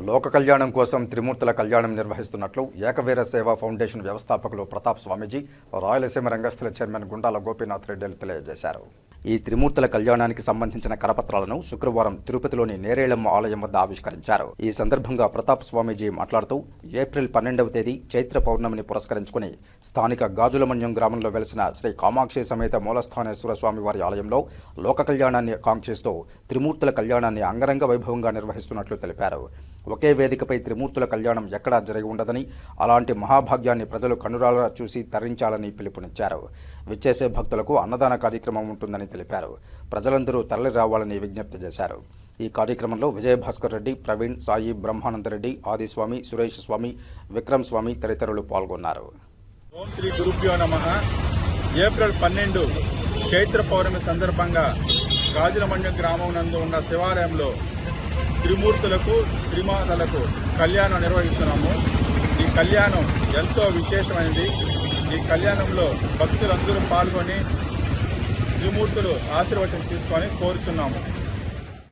లోక కళ్యాణం కోసం త్రిమూర్తుల కళ్యాణం నిర్వహిస్తున్నట్లు ఏకవీర సేవా ఫౌండేషన్ వ్యవస్థాపకులు ప్రతాప్ స్వామీజీ రాయలసీమ రంగస్థల చైర్మన్ గుండాల గోపీనాథ్ రెడ్డిలు తెలియజేశారు. ఈ త్రిమూర్తుల కళ్యాణానికి సంబంధించిన కరపత్రాలను శుక్రవారం తిరుపతిలోని నేరేళమ్మ ఆలయం వద్ద ఆవిష్కరించారు. ఈ సందర్భంగా ప్రతాప్ స్వామీజీ మాట్లాడుతూ ఏప్రిల్ పన్నెండవ తేదీ చైత్ర పౌర్ణమిని పురస్కరించుకుని స్థానిక గాజులమన్యం గ్రామంలో వెలిసిన శ్రీ కామాక్షి సమేత మూలస్థానేశ్వర స్వామివారి ఆలయంలో లోక కళ్యాణాన్ని కాంక్షిస్తూ త్రిమూర్తుల కళ్యాణాన్ని అంగరంగ వైభవంగా నిర్వహిస్తున్నట్లు తెలిపారు. ఒకే వేదికపై త్రిమూర్తుల కళ్యాణం ఎక్కడా జరిగి ఉండదని అలాంటి మహాభాగ్యాన్ని ప్రజలు కనురాలా చూసి తరించాలని పిలుపునిచ్చారు. విచ్చేసే భక్తులకు అన్నదాన కార్యక్రమం ఉంటుందని తెలిపారు. ప్రజలందరూ తరలి రావాలని విజ్ఞప్తి చేశారు. ఈ కార్యక్రమంలో విజయభాస్కర్ రెడ్డి ప్రవీణ్ సాయి బ్రహ్మానందరెడ్డి ఆదిస్వామి సురేష్ స్వామి విక్రమ్ స్వామి తదితరులు పాల్గొన్నారు. ఓం శ్రీ గురుభ్యో నమ. ఏప్రిల్ పన్నెండు చైత్ర పౌర్ణమి సందర్భంగా గాజులమండ్యం గ్రామం నందు ఉన్న శివాలయంలో త్రిమూర్తులకు త్రిమాతలకు కళ్యాణం నిర్వహిస్తున్నాము. ఈ కళ్యాణం ఎంతో విశేషమైనది. ఈ కళ్యాణంలో భక్తులందరూ పాల్గొని త్రిమూర్తులు ఆశీర్వచనం తీసుకొని కోరుతున్నాము